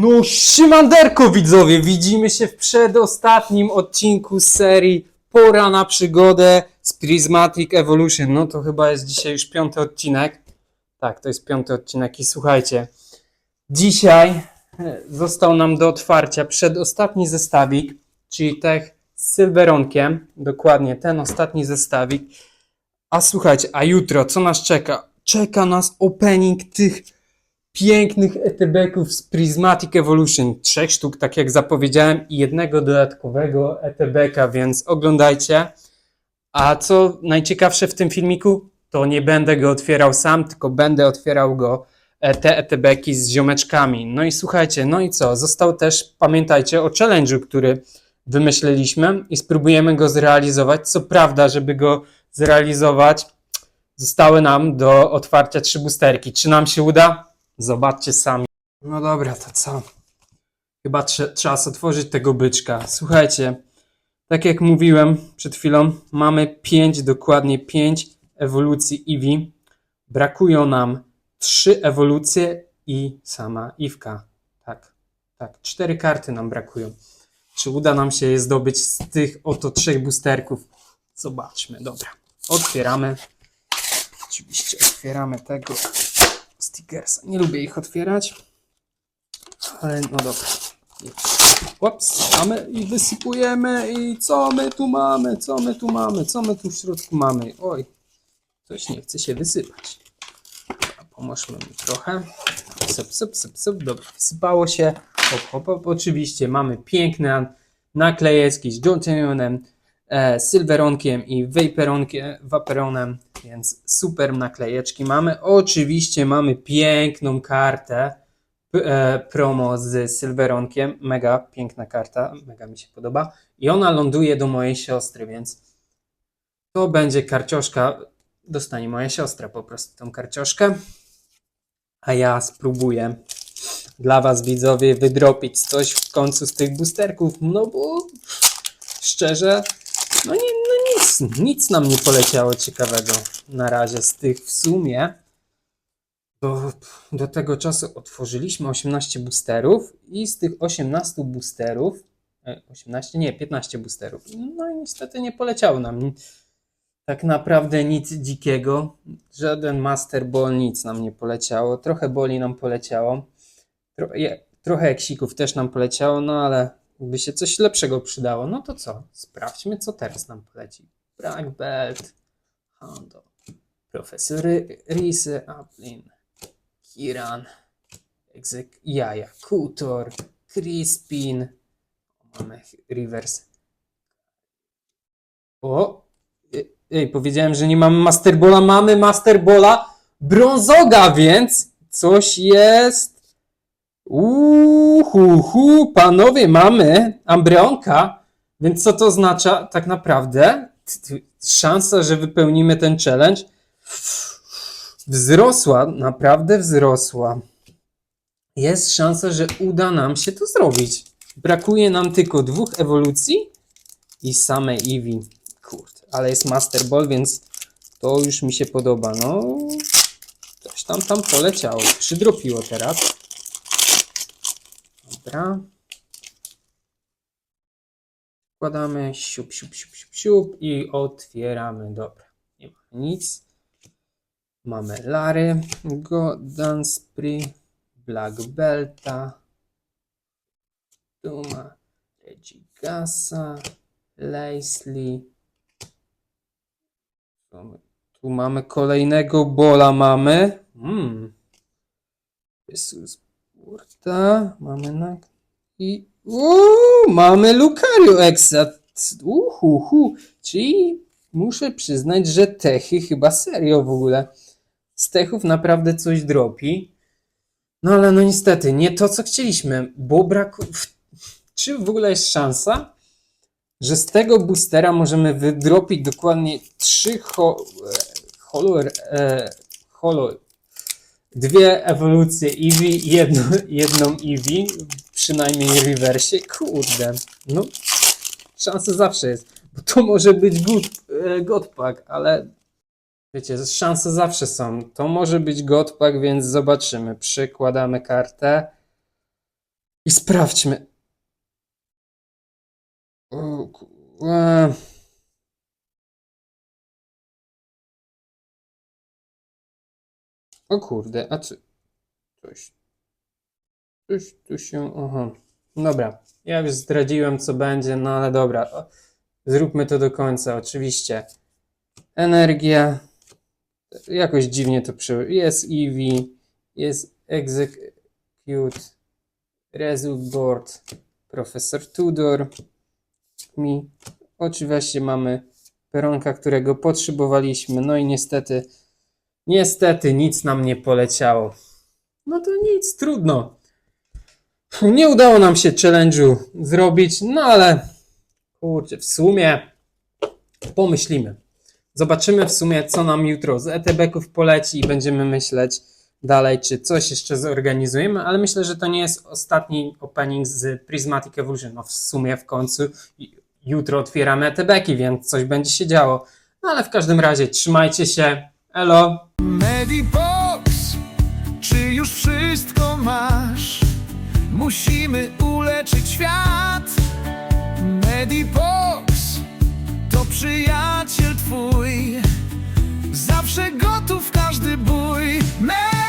No szymanderko widzowie, widzimy się w przedostatnim odcinku serii Pora na przygodę z Prismatic Evolution. No to chyba jest dzisiaj już piąty odcinek. Tak, to jest piąty odcinek i słuchajcie, dzisiaj e, został nam do otwarcia przedostatni zestawik, czyli tech z Silveronkiem, dokładnie ten ostatni zestawik. A słuchajcie, a jutro co nas czeka? Czeka nas opening tych pięknych ETB-ków z Prismatic Evolution. Trzech sztuk, tak jak zapowiedziałem, i jednego dodatkowego ETB-ka, więc oglądajcie. A co najciekawsze w tym filmiku, to nie będę go otwierał sam, tylko będę otwierał go e, te ETB-ki z ziomeczkami. No i słuchajcie, no i co? Został też, pamiętajcie o challenge'u, który wymyśliliśmy i spróbujemy go zrealizować. Co prawda, żeby go zrealizować, zostały nam do otwarcia trzy boosterki. Czy nam się uda? Zobaczcie sami. No dobra, to co? Chyba trze- czas otworzyć tego byczka. Słuchajcie, tak jak mówiłem przed chwilą, mamy 5, dokładnie 5 ewolucji Eevee. Brakują nam 3 ewolucje i sama Iwka. Tak, tak, 4 karty nam brakują. Czy uda nam się je zdobyć z tych oto trzech boosterków? Zobaczmy, dobra. Otwieramy. Oczywiście otwieramy tego stickersa. Nie lubię ich otwierać, ale no dobra. Ups, mamy i wysypujemy i co my tu mamy, co my tu mamy, co my tu w środku mamy. Oj, coś nie chce się wysypać. Pomóżmy mi trochę. Syp, syp, syp, syp. Dobra, wysypało się. Hop, hop, hop. Oczywiście mamy piękne naklejeczki z Johnsonem, e, Silveronkiem i Vaporonkiem, Vaperonem, więc super naklejeczki. Mamy. Oczywiście mamy piękną kartę e, promo z Silveronkiem, mega piękna karta, mega mi się podoba. I ona ląduje do mojej siostry, więc to będzie karcioszka, dostanie moja siostra po prostu tą karcioszkę, a ja spróbuję dla was widzowie wydropić coś w końcu z tych boosterków, no bo szczerze, no, nie, no nic, nic nam nie poleciało ciekawego na razie z tych w sumie. Do, do tego czasu otworzyliśmy 18 boosterów i z tych 18 boosterów, e, 18, nie, 15 boosterów. No i niestety nie poleciało nam tak naprawdę nic dzikiego. Żaden Master Ball, nic nam nie poleciało. Trochę boli nam poleciało. Tro, je, trochę eksików też nam poleciało, no ale by się coś lepszego przydało. No to co? Sprawdźmy, co teraz nam poleci. Black Belt, Hondo, Profesor Rise, Aplin, Kiran, Exek, Jaja, Kutor, Crispin. Mamy reverse. O! Ej, Ej, powiedziałem, że nie mamy Masterbola. Mamy Masterbola brązoga, więc coś jest. Uhu, hu, panowie, mamy Ambreonka. Więc co to oznacza tak naprawdę? Szansa, że wypełnimy ten challenge wzrosła, naprawdę wzrosła. Jest szansa, że uda nam się to zrobić. Brakuje nam tylko dwóch ewolucji i samej Eevee. Kurde, ale jest Master Ball, więc to już mi się podoba. No, coś tam tam poleciało. Przydropiło teraz. Dobra. Wkładamy siup, siup, siup, siup, siup i otwieramy. Dobra, nie ma nic. Mamy Lary, Golden Spree, Black Belta, tu ma Regigasa, Leslie. Tu mamy kolejnego bola mamy. Mm. Jesus Burta. Mamy na... I... Uuu, mamy Lucario Exa. Uhuhu. Czyli muszę przyznać, że techy chyba serio w ogóle. Z techów naprawdę coś dropi. No ale no niestety, nie to co chcieliśmy, bo brak... Czy w ogóle jest szansa, że z tego boostera możemy wydropić dokładnie trzy ho... e, holo... E, holo... Dwie ewolucje Eevee i jedną, jedną Eevee, przynajmniej rewersie. Kurde, no szansa zawsze jest, bo to może być good, e, godpack, ale wiecie, szanse zawsze są. To może być godpack, więc zobaczymy. Przykładamy kartę. I sprawdźmy. O, o kurde, a co? Coś. Coś tu się. Aha. Dobra. Ja już zdradziłem, co będzie, no ale dobra. Zróbmy to do końca, oczywiście. Energia. Jakoś dziwnie to przy... Jest EV, jest Execute, Result Board, Profesor Tudor. Mi. Oczywiście mamy peronka, którego potrzebowaliśmy. No i niestety, niestety nic nam nie poleciało. No to nic, trudno. Nie udało nam się challenge'u zrobić, no ale kurczę, w sumie pomyślimy. Zobaczymy w sumie, co nam jutro z ETB-ków poleci i będziemy myśleć dalej, czy coś jeszcze zorganizujemy, ale myślę, że to nie jest ostatni opening z Prismatic Evolution. No w sumie w końcu jutro otwieramy ETB-ki, więc coś będzie się działo. No ale w każdym razie trzymajcie się. Elo. Medibox, czy już wszystko masz? Musimy uleczyć świat. Medibox to przyjaciel twój. Zawsze gotów każdy bój. Med